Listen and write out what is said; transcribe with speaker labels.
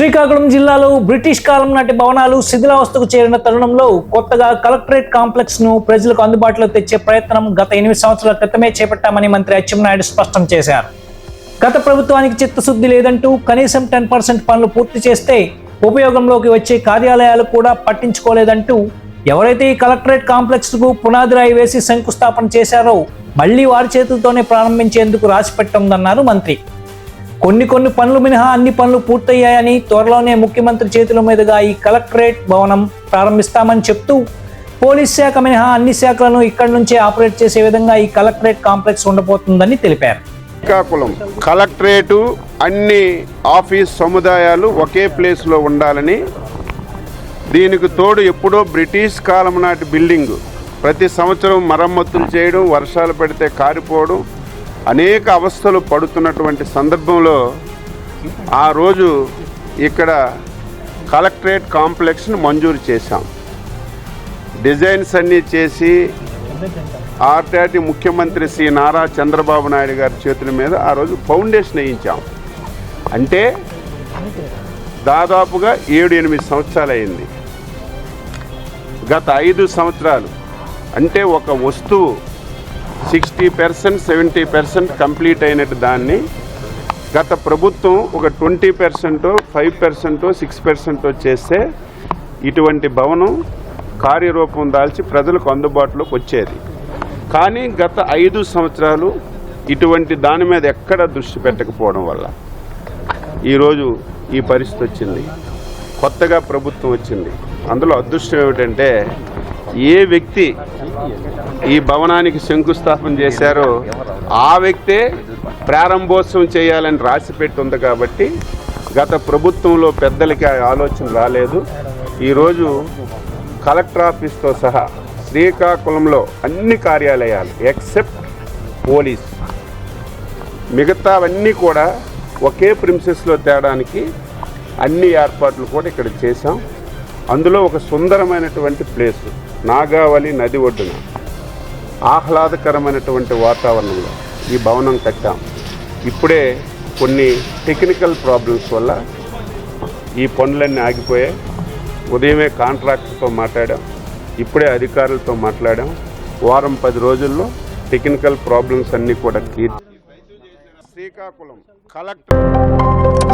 Speaker 1: శ్రీకాకుళం జిల్లాలో బ్రిటిష్ కాలం నాటి భవనాలు శిథిలావస్థకు చేరిన తరుణంలో కొత్తగా కలెక్టరేట్ కాంప్లెక్స్ను ప్రజలకు అందుబాటులో తెచ్చే ప్రయత్నం గత ఎనిమిది సంవత్సరాల క్రితమే చేపట్టామని మంత్రి అచ్చెన్నాయుడు స్పష్టం చేశారు. గత ప్రభుత్వానికి చిత్తశుద్ధి లేదంటూ కనీసం టెన్ పర్సెంట్ పనులు పూర్తి చేస్తే ఉపయోగంలోకి వచ్చే కార్యాలయాలు కూడా పట్టించుకోలేదంటూ ఎవరైతే ఈ కలెక్టరేట్ కాంప్లెక్స్కు పునాది రాయి వేసి శంకుస్థాపన చేశారో మళ్ళీ వారి చేతులతోనే ప్రారంభించేందుకు రాసి పెట్టనుందన్నారు మంత్రి. కొన్ని కొన్ని పనులు మినహా అన్ని పనులు పూర్తయ్యాయని త్వరలోనే ముఖ్యమంత్రి చేతుల మీదుగా ఈ కలెక్టరేట్ భవనం ప్రారంభిస్తామని చెప్తూ పోలీస్ శాఖ మినహా అన్ని శాఖలను ఇక్కడి నుంచే ఆపరేట్ చేసే విధంగా ఈ కలెక్టరేట్ కాంప్లెక్స్ ఉండబోతుందని తెలిపారు.
Speaker 2: శ్రీకాకుళం కలెక్టరేటు అన్ని ఆఫీస్ సముదాయాలు ఒకే ప్లేస్లో ఉండాలని దీనికి తోడు ఎప్పుడో బ్రిటిష్ కాలం నాటి బిల్డింగ్ ప్రతి సంవత్సరం మరమ్మతులు చేయడం వర్షాలు పడితే కారిపోవడం అనేక అవస్థలు పడుతున్నటువంటి సందర్భంలో ఆ రోజు ఇక్కడ కలెక్టరేట్ కాంప్లెక్స్ను మంజూరు చేశాం. డిజైన్స్ అన్నీ చేసి ఆర్టాటి ముఖ్యమంత్రి శ్రీ నారా చంద్రబాబు నాయుడు గారి చేతుల మీద ఆ రోజు ఫౌండేషన్ వేయించాం. అంటే దాదాపుగా ఏడు ఎనిమిది సంవత్సరాలు అయింది గత ఐదు సంవత్సరాలు. అంటే ఒక వస్తువు sixty percent seventy percent complete అయినట్టు దాన్ని. గత ప్రభుత్వం ఒక twenty percent five percent six percent చేస్తే ఇటువంటి భవనం కార్యరూపం దాల్చి ప్రజలకు అందుబాటులోకి వచ్చేది. కానీ గత ఐదు సంవత్సరాలు ఇటువంటి దాని మీద ఎక్కడ దృష్టి పెట్టకపోవడం వల్ల ఈరోజు ఈ పరిస్థితి వచ్చింది. కొత్తగా ప్రభుత్వం వచ్చింది. అందులో అదృష్టం ఏమిటంటే ఏ వ్యక్తి ఈ భవనానికి శంకుస్థాపన చేశారో ఆ వ్యక్తే ప్రారంభోత్సవం చేయాలని రాసి పెట్టి ఉంది కాబట్టి గత ప్రభుత్వంలో పెద్దలకి ఆలోచన రాలేదు. ఈరోజు కలెక్టర్ ఆఫీస్తో సహా శ్రీకాకుళంలో అన్ని కార్యాలయాలు ఎక్సెప్ట్ పోలీస్. మిగతావన్నీ కూడా ఒకే ప్రిన్సెస్లో తేడానికి అన్ని ఏర్పాట్లు కూడా ఇక్కడ చేశాం. అందులో ఒక సుందరమైనటువంటి ప్లేసు. నాగావళి నది ఒడ్డున ఆహ్లాదకరమైనటువంటి వాతావరణంలో ఈ భవనం కట్టాం. ఇప్పుడే కొన్ని టెక్నికల్ ప్రాబ్లమ్స్ వల్ల ఈ పనులన్నీ ఆగిపోయాయి. ఉదయమే కాంట్రాక్టర్తో మాట్లాడాం. ఇప్పుడే అధికారులతో మాట్లాడాం. వారం పది రోజుల్లో టెక్నికల్ ప్రాబ్లమ్స్ అన్నీ కూడా క్లియర్ శ్రీకాకుళం కలెక్టర్